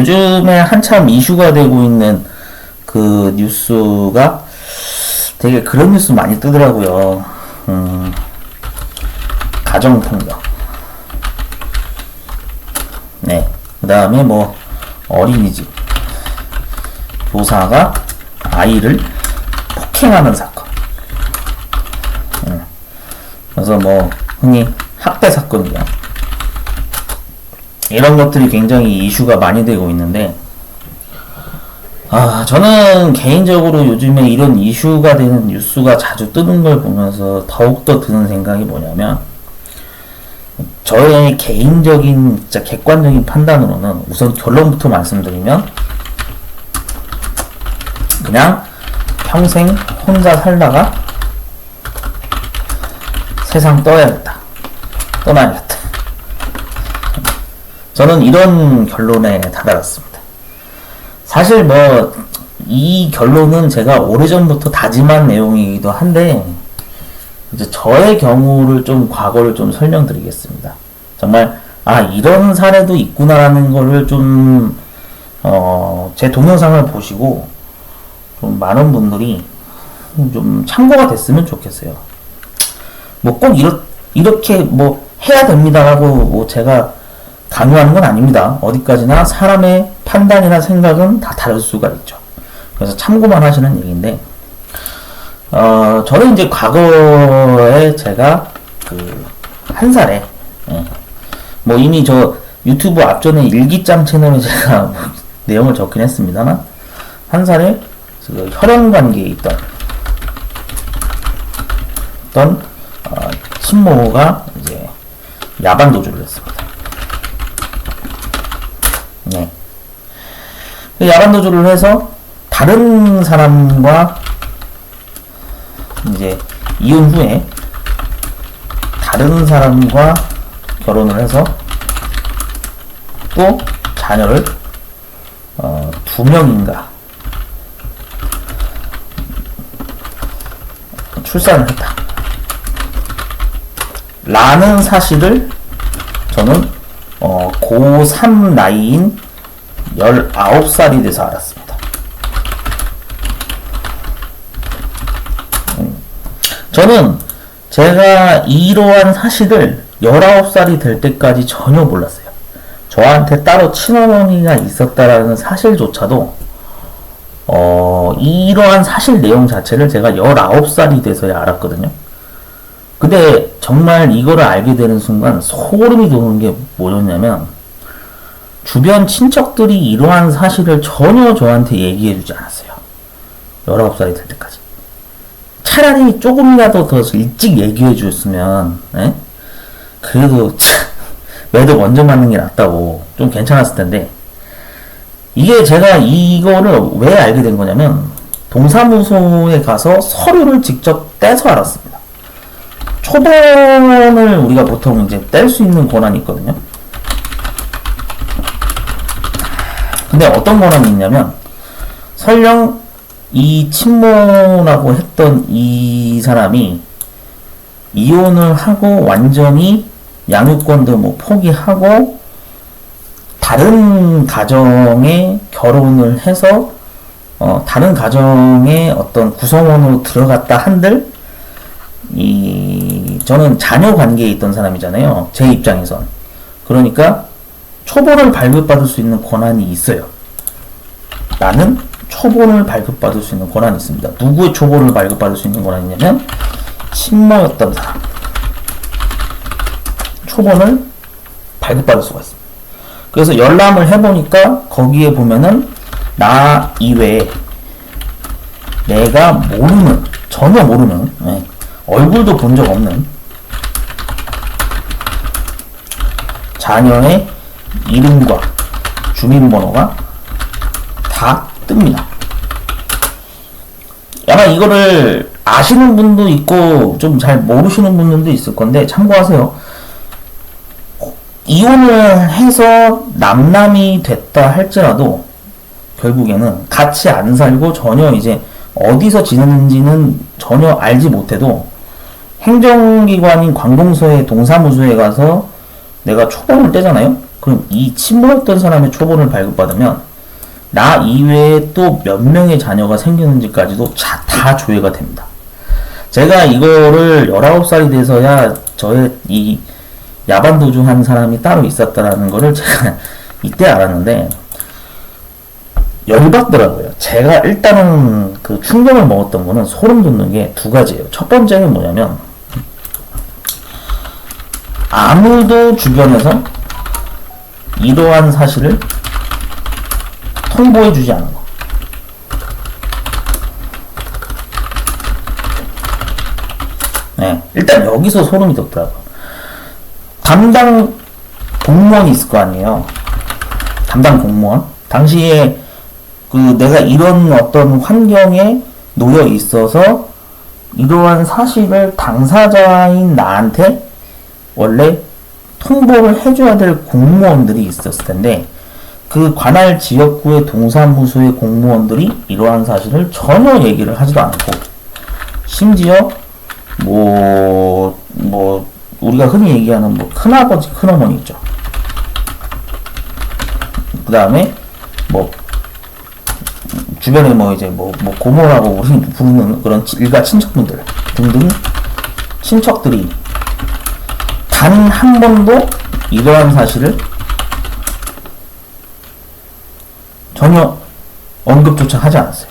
요즘에 한참 이슈가 되고 있는 그 뉴스가 되게 그런 뉴스 많이 뜨더라고요. 음, 가정폭력. 네. 그 다음에 뭐, 어린이집. 교사가 아이를 폭행하는 사건. 음. 그래서 뭐, 흔히 학대 사건이요. 이런 것들이 굉장히 이슈가 많이 되고 있는데, 아, 저는 개인적으로 요즘에 이런 이슈가 되는 뉴스가 자주 뜨는 걸 보면서 더욱더 드는 생각이 뭐냐면, 저의 개인적인, 진짜 객관적인 판단으로는 우선 결론부터 말씀드리면, 그냥 평생 혼자 살다가 세상 떠야겠다. 떠나야겠다. 저는 이런 결론에 다다랐습니다. 사실 뭐, 이 결론은 제가 오래전부터 다짐한 내용이기도 한데, 이제 저의 경우를 좀, 과거를 좀 설명드리겠습니다. 정말, 아, 이런 사례도 있구나라는 거를 좀, 어, 제 동영상을 보시고, 좀 많은 분들이 좀 참고가 됐으면 좋겠어요. 뭐 꼭 이렇, 이렇게 뭐 해야 됩니다라고 뭐 제가 강요하는 건 아닙니다. 어디까지나 사람의 판단이나 생각은 다 다를 수가 있죠. 그래서 참고만 하시는 얘기인데, 어, 저는 이제 과거에 제가 그, 한 살에, 예, 뭐 이미 저 유튜브 앞전에 일기장 채널에 제가 뭐 내용을 적긴 했습니다만, 한 살에 그 혈연 관계에 있던, 어떤, 어, 친모가 이제 야반 도주를 했습니다. 네. 그 야반 도주를 해서 다른 사람과 이제 이혼 후에 다른 사람과 결혼을 해서 또 자녀를 어, 두 명인가 출산을 했다. 라는 사실을 저는 어, 고3 나이인 19살이 돼서 알았습니다. 음. 저는 제가 이러한 사실을 19살이 될 때까지 전혀 몰랐어요. 저한테 따로 친어머니가 있었다라는 사실조차도 어, 이러한 사실 내용 자체를 제가 19살이 돼서야 알았거든요. 근데 정말 이거를 알게 되는 순간 소름이 돋는 게 뭐였냐면 주변 친척들이 이러한 사실을 전혀 저한테 얘기해 주지 않았어요. 19살이 될 때까지. 차라리 조금이라도 더 일찍 얘기해 줬으면, 에? 그래도, 참, 매도 먼저 맞는 게 낫다고 좀 괜찮았을 텐데, 이게 제가 이거를 왜 알게 된 거냐면, 동사무소에 가서 서류를 직접 떼서 알았습니다. 초본을 우리가 보통 이제 뗄 수 있는 권한이 있거든요. 근데 어떤 권한이 있냐면, 설령 이 친모라고 했던 이 사람이 이혼을 하고 완전히 양육권도 뭐 포기하고 다른 가정에 결혼을 해서 어, 다른 가정의 어떤 구성원으로 들어갔다 한들 이 저는 자녀 관계에 있던 사람이잖아요. 제 입장에선 그러니까 초본을 발급받을 수 있는 권한이 있어요. 나는 초본을 발급받을 수 있는 권한이 있습니다. 누구의 초본을 발급받을 수 있는 권한이 있냐면 친모였던 사람 초본을 발급받을 수가 있습니다. 그래서 열람을 해보니까 거기에 보면은 나 이외에 내가 모르는 전혀 모르는 예, 얼굴도 본 적 없는 자녀의 이름과 주민번호가 다 뜹니다. 아마 이거를 아시는 분도 있고 좀 잘 모르시는 분들도 있을 건데 참고하세요. 이혼을 해서 남남이 됐다 할지라도 결국에는 같이 안 살고 전혀 이제 어디서 지내는지는 전혀 알지 못해도 행정기관인 관공서의 동사무소에 가서 내가 초본을 떼잖아요. 그럼 이 침몰했던 사람의 초본을 발급받으면 나 이외에 또 몇 명의 자녀가 생기는지까지도 자- 다 조회가 됩니다. 제가 이거를 19살이 돼서야 저의 이 야반 도주 한 사람이 따로 있었다라는 거를 제가 이때 알았는데 열받더라고요. 제가 일단은 그 충격을 먹었던 거는 소름 돋는 게 두 가지예요. 첫 번째는 뭐냐면 아무도 주변에서 이러한 사실을 통보해 주지 않은 거. 네, 일단 여기서 소름이 돋더라고요. 담당 공무원이 있을 거 아니에요. 담당 공무원. 당시에 그 내가 이런 어떤 환경에 놓여 있어서 이러한 사실을 당사자인 나한테 원래 통보를 해줘야 될 공무원들이 있었을 텐데 그 관할 지역구의 동사무소의 공무원들이 이러한 사실을 전혀 얘기를 하지도 않고 심지어 뭐, 뭐, 우리가 흔히 얘기하는 뭐, 큰아버지, 큰어머니 있죠. 그 다음에, 뭐, 주변에 뭐 이제 뭐, 뭐, 고모라고 부르는 그런 일가 친척분들 등등 친척들이 단 한 번도 이러한 사실을 전혀 언급조차 하지 않았어요.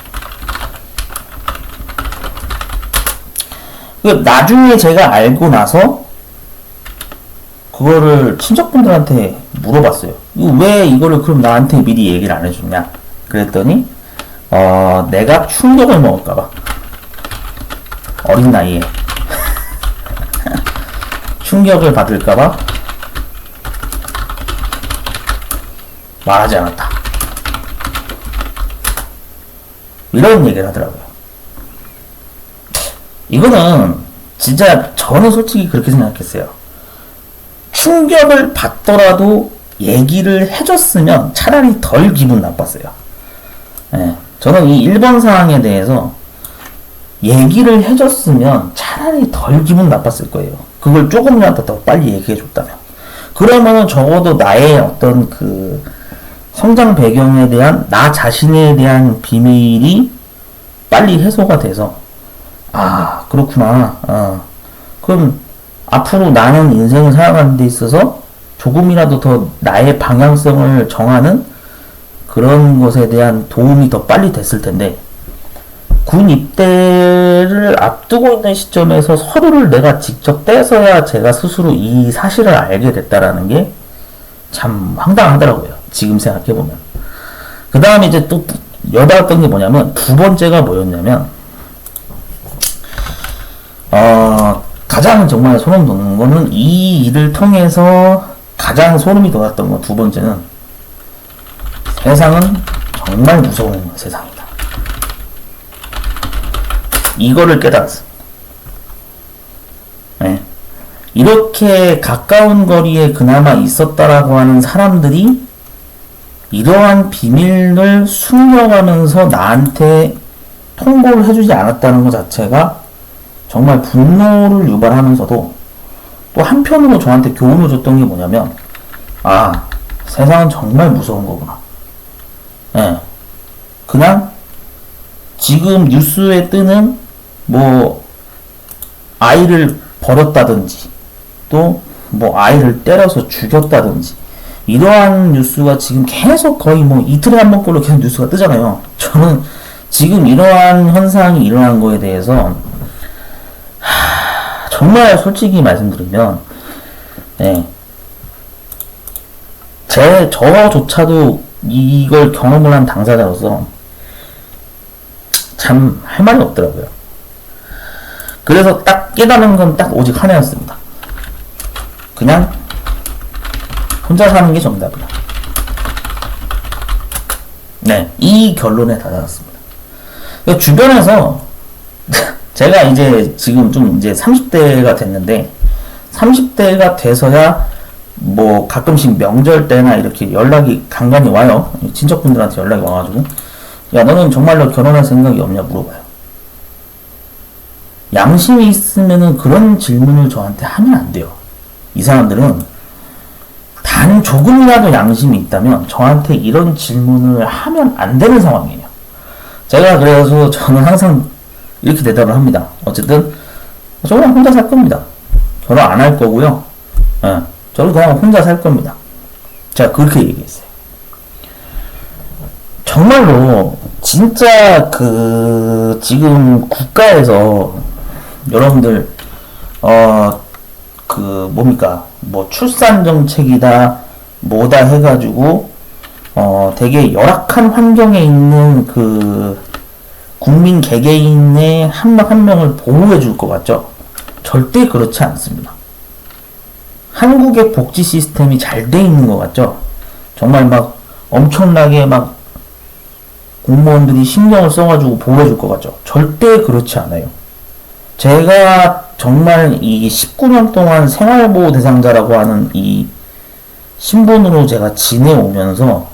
그 나중에 제가 알고 나서 그거를 친척분들한테 물어봤어요. 왜 이거를 그럼 나한테 미리 얘기를 안 해줬냐? 그랬더니 어 내가 충격을 먹을까봐 어린 나이에 충격을 받을까봐 말하지 않았다. 이런 얘기를 하더라고요. 이거는 진짜 저는 솔직히 그렇게 생각했어요. 충격을 받더라도 얘기를 해줬으면 차라리 덜 기분 나빴어요. 예, 저는 이 1번 사항에 대해서 얘기를 해줬으면 차라리 덜 기분 나빴을 거예요. 그걸 조금이라도 더 빨리 얘기해 줬다면. 그러면은 적어도 나의 어떤 그 성장 배경에 대한 나 자신에 대한 비밀이 빨리 해소가 돼서 아 그렇구나. 어. 그럼 앞으로 나는 인생을 살아가는 데 있어서 조금이라도 더 나의 방향성을 정하는 그런 것에 대한 도움이 더 빨리 됐을 텐데 군 입대를 앞두고 있는 시점에서 서류를 내가 직접 떼서야 제가 스스로 이 사실을 알게 됐다라는 게 참 황당하더라고요. 지금 생각해 보면. 그 다음에 이제 또 여다웠던 게 뭐냐면 두 번째가 뭐였냐면 어 가장 정말 소름 돋는 거는 이 일을 통해서 가장 소름이 돋았던 거두 번째는 세상은 정말 무서운 세상이다. 이거를 깨달았어. 네. 이렇게 가까운 거리에 그나마 있었다라고 하는 사람들이 이러한 비밀을 숨겨가면서 나한테 통보를 해주지 않았다는 것 자체가 정말 분노를 유발하면서도 또 한편으로 저한테 교훈을 줬던 게 뭐냐면 아 세상은 정말 무서운 거구나. 예. 그냥 지금 뉴스에 뜨는 뭐 아이를 버렸다든지 또 뭐 아이를 때려서 죽였다든지 이러한 뉴스가 지금 계속 거의 뭐 이틀에 한 번꼴로 계속 뉴스가 뜨잖아요. 저는 지금 이러한 현상이 일어난 거에 대해서 하, 정말 솔직히 말씀드리면 네. 제 저조차도 이걸 경험을 한 당사자로서 참 할 말이 없더라고요. 그래서 딱 깨달은 건 딱 오직 하나였습니다. 그냥 혼자 사는 게 정답이야. 네, 이 결론에 다다랐습니다. 그러니까 주변에서 제가 이제 지금 좀 이제 30대가 됐는데 30대가 돼서야 뭐 가끔씩 명절 때나 이렇게 연락이 간간히 와요. 친척분들한테 연락이 와가지고 야 너는 정말로 결혼할 생각이 없냐 물어봐요. 양심이 있으면은 그런 질문을 저한테 하면 안 돼요. 이 사람들은 단 조금이라도 양심이 있다면 저한테 이런 질문을 하면 안 되는 상황이에요. 제가 그래서 저는 항상 이렇게 대답을 합니다. 어쨌든 저는 혼자 살 겁니다. 결혼 안 할 거고요. 예, 저는 그냥 혼자 살 겁니다. 제가 그렇게 얘기했어요. 정말로 진짜 그 지금 국가에서 여러분들 어 그 뭡니까 뭐 출산 정책이다 뭐다 해가지고 어 되게 열악한 환경에 있는 그 국민 개개인의 한명한 명을 보호해 줄 것 같죠? 절대 그렇지 않습니다. 한국의 복지 시스템이 잘 돼 있는 것 같죠? 정말 막 엄청나게 막 공무원들이 신경을 써가지고 보호해 줄 것 같죠? 절대 그렇지 않아요. 제가 정말 이 19년 동안 생활보호 대상자라고 하는 이 신분으로 제가 지내오면서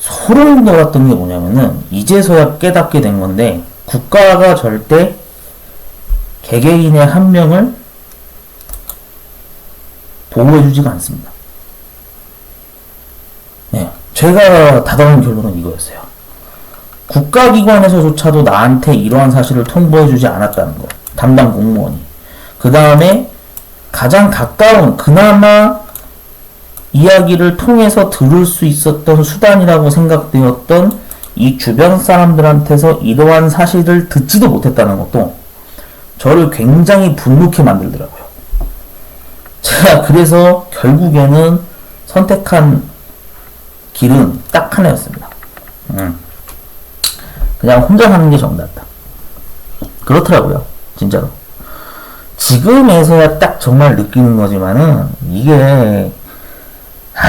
소름 돋았던 게 뭐냐면은 이제서야 깨닫게 된 건데 국가가 절대 개개인의 한 명을 보호해주지가 않습니다. 네, 제가 다다른 결론은 이거였어요. 국가기관에서조차도 나한테 이러한 사실을 통보해주지 않았다는 거. 담당 공무원이. 그 다음에 가장 가까운, 그나마 이야기를 통해서 들을 수 있었던 수단이라고 생각되었던 이 주변 사람들한테서 이러한 사실을 듣지도 못했다는 것도 저를 굉장히 분노케 만들더라고요. 제가 그래서 결국에는 선택한 길은 딱 하나였습니다. 음. 그냥 혼자 사는 게 정답이다. 그렇더라고요. 진짜로. 지금에서야 딱 정말 느끼는 거지만은 이게 하...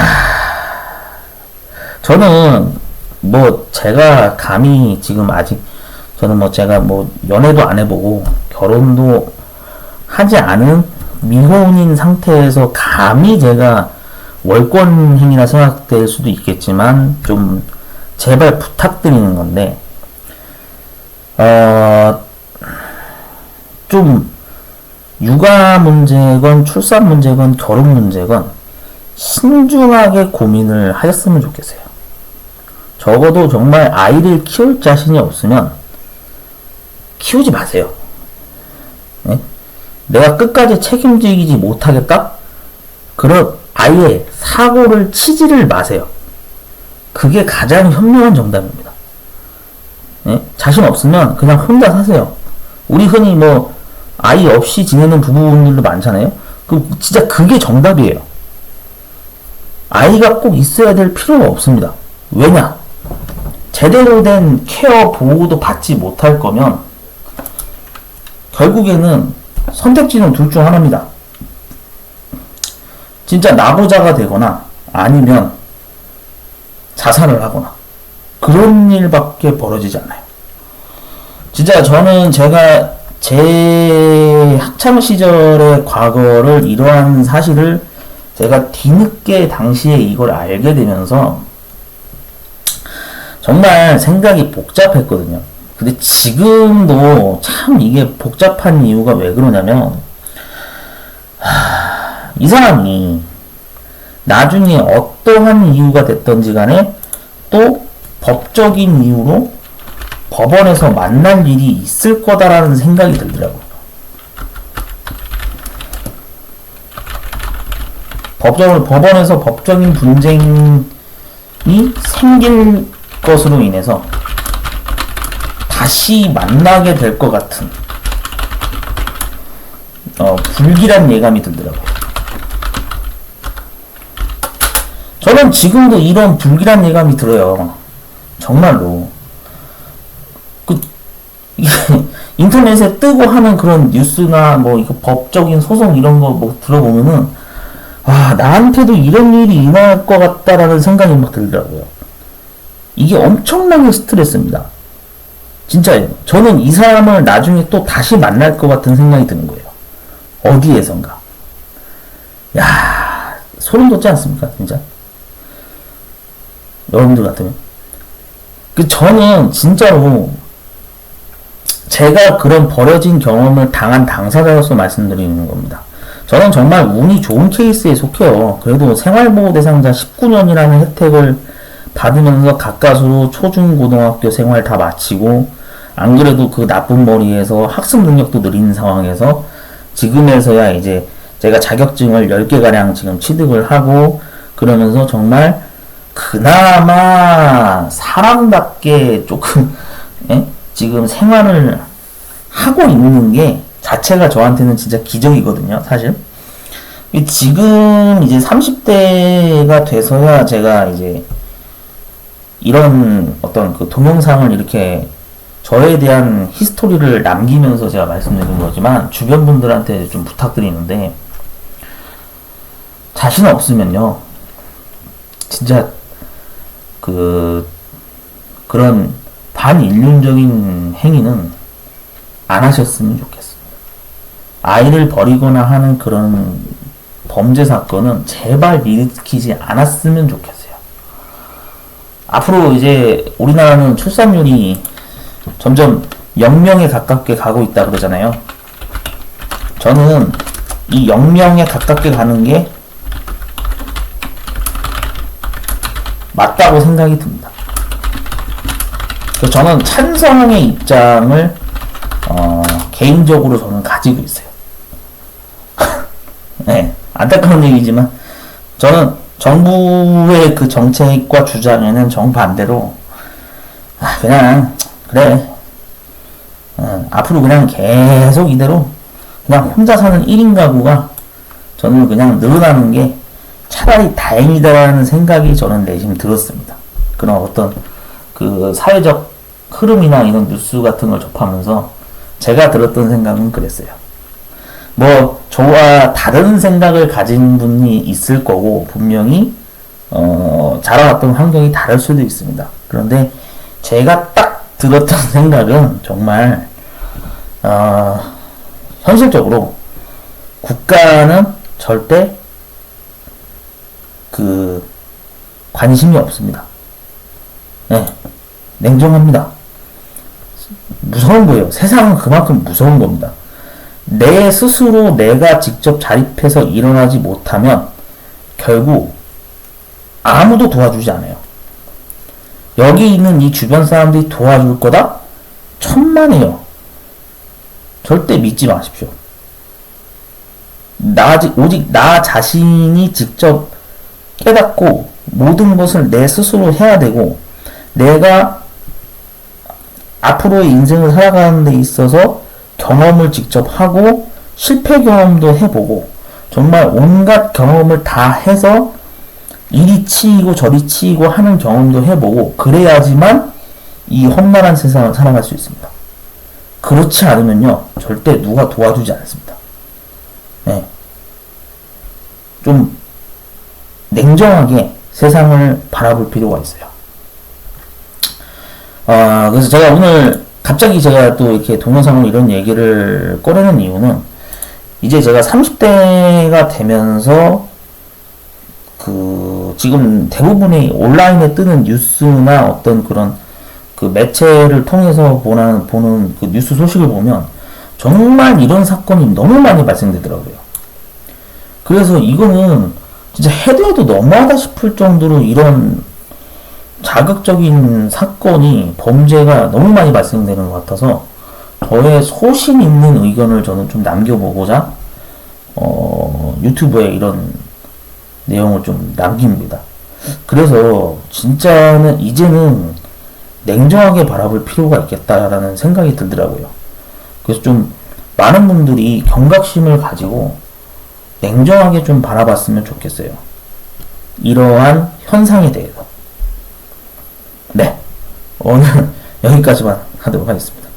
저는 뭐 제가 감히 지금 아직 저는 뭐 제가 뭐 연애도 안 해보고 결혼도 하지 않은 미혼인 상태에서 감히 제가 월권행위라 생각될 수도 있겠지만 좀 제발 부탁드리는 건데 어, 좀 육아 문제건 출산 문제건 결혼 문제건 신중하게 고민을 하셨으면 좋겠어요. 적어도 정말 아이를 키울 자신이 없으면 키우지 마세요. 네? 내가 끝까지 책임지지 못하겠다? 그럼 아예 사고를 치지를 마세요. 그게 가장 현명한 정답입니다. 네? 자신 없으면 그냥 혼자 사세요. 우리 흔히 뭐 아이 없이 지내는 부부분들도 많잖아요. 그 진짜 그게 정답이에요. 아이가 꼭 있어야 될 필요가 없습니다. 왜냐? 제대로 된 케어 보호도 받지 못할 거면 결국에는 선택지는 둘 중 하나입니다. 진짜 나부자가 되거나 아니면 자살을 하거나 그런 일밖에 벌어지지 않아요. 진짜 저는 제가 제 학창 시절의 과거를 이러한 사실을 제가 뒤늦게 당시에 이걸 알게 되면서 정말 생각이 복잡했거든요. 근데 지금도 참 이게 복잡한 이유가 왜 그러냐면 하, 이 사람이 나중에 어떠한 이유가 됐던지 간에 또 법적인 이유로 법원에서 만날 일이 있을 거다라는 생각이 들더라고요. 법적으로 법원에서 법적인 분쟁이 생길 것으로 인해서 다시 만나게 될 것 같은 어, 불길한 예감이 들더라고요. 저는 지금도 이런 불길한 예감이 들어요. 정말로. 그, 인터넷에 뜨고 하는 그런 뉴스나 뭐, 이거 법적인 소송 이런 거 뭐 들어보면은, 아, 나한테도 이런 일이 일어날 것 같다라는 생각이 막 들더라고요. 이게 엄청나게 스트레스입니다. 진짜예요. 저는 이 사람을 나중에 또 다시 만날 것 같은 생각이 드는 거예요. 어디에선가. 야 소름 돋지 않습니까? 진짜? 여러분들 같으면. 그, 저는 진짜로 제가 그런 버려진 경험을 당한 당사자로서 말씀드리는 겁니다. 저는 정말 운이 좋은 케이스에 속해요. 그래도 생활보호 대상자 19년이라는 혜택을 받으면서 가까스로 초중고등학교 생활 다 마치고 안 그래도 그 나쁜 머리에서 학습 능력도 느린 상황에서 지금에서야 이제 제가 자격증을 10개가량 지금 취득을 하고 그러면서 정말 그나마 사람답게 조금 예? 지금 생활을 하고 있는 게 자체가 저한테는 진짜 기적이거든요, 사실. 이 지금 이제 30대가 돼서야 제가 이제 이런 어떤 그 동영상을 이렇게 저에 대한 히스토리를 남기면서 제가 말씀드린 거지만 주변 분들한테 좀 부탁드리는데 자신 없으면요 진짜 그 그런 반인륜적인 행위는 안 하셨으면 좋겠습니다. 아이를 버리거나 하는 그런 범죄 사건은 제발 일으키지 않았으면 좋겠어요. 앞으로 이제 우리나라는 출산율이 점점 0명에 가깝게 가고 있다 그러잖아요. 저는 이 0명에 가깝게 가는 게 맞다고 생각이 듭니다. 저는 찬성의 입장을 어, 개인적으로 저는 가지고 있어요. 네, 안타까운 얘기지만 저는 정부의 그 정책과 주장에는 정반대로 아, 그냥 그래 어, 앞으로 그냥 계속 이대로 그냥 혼자 사는 1인 가구가 저는 그냥 늘어나는 게 차라리 다행이다라는 생각이 저는 내심 들었습니다. 그런 어떤 그 사회적 흐름이나 이런 뉴스 같은 걸 접하면서 제가 들었던 생각은 그랬어요. 뭐 저와 다른 생각을 가진 분이 있을 거고 분명히 어, 자라왔던 환경이 다를 수도 있습니다. 그런데 제가 딱 들었던 생각은 정말 어, 현실적으로 국가는 절대 그 관심이 없습니다. 네, 냉정합니다. 무서운 거예요. 세상은 그만큼 무서운 겁니다. 내 스스로 내가 직접 자립해서 일어나지 못하면 결국 아무도 도와주지 않아요. 여기 있는 이 주변 사람들이 도와줄 거다? 천만에요. 절대 믿지 마십시오. 나, 오직 나 자신이 직접 깨닫고 모든 것을 내 스스로 해야 되고 내가 앞으로의 인생을 살아가는 데 있어서 경험을 직접 하고 실패 경험도 해보고 정말 온갖 경험을 다 해서 이리 치이고 저리 치이고 하는 경험도 해보고 그래야지만 이 험난한 세상을 살아갈 수 있습니다. 그렇지 않으면요 절대 누가 도와주지 않습니다. 네. 좀 냉정하게 세상을 바라볼 필요가 있어요. 아, 그래서 제가 오늘 갑자기 제가 또 이렇게 동영상으로 이런 얘기를 꺼내는 이유는 이제 제가 30대가 되면서 그 지금 대부분의 온라인에 뜨는 뉴스나 어떤 그런 그 매체를 통해서 보는, 보는 그 뉴스 소식을 보면 정말 이런 사건이 너무 많이 발생되더라고요. 그래서 이거는 진짜 해도 너무하다 싶을 정도로 이런 자극적인 사건이 범죄가 너무 많이 발생되는 것 같아서 저의 소신 있는 의견을 저는 좀 남겨보고자 어, 유튜브에 이런 내용을 좀 남깁니다. 그래서 진짜는 이제는 냉정하게 바라볼 필요가 있겠다라는 생각이 들더라고요. 그래서 좀 많은 분들이 경각심을 가지고 냉정하게 좀 바라봤으면 좋겠어요. 이러한 현상에 대해서. 네. 오늘 여기까지만 하도록 하겠습니다.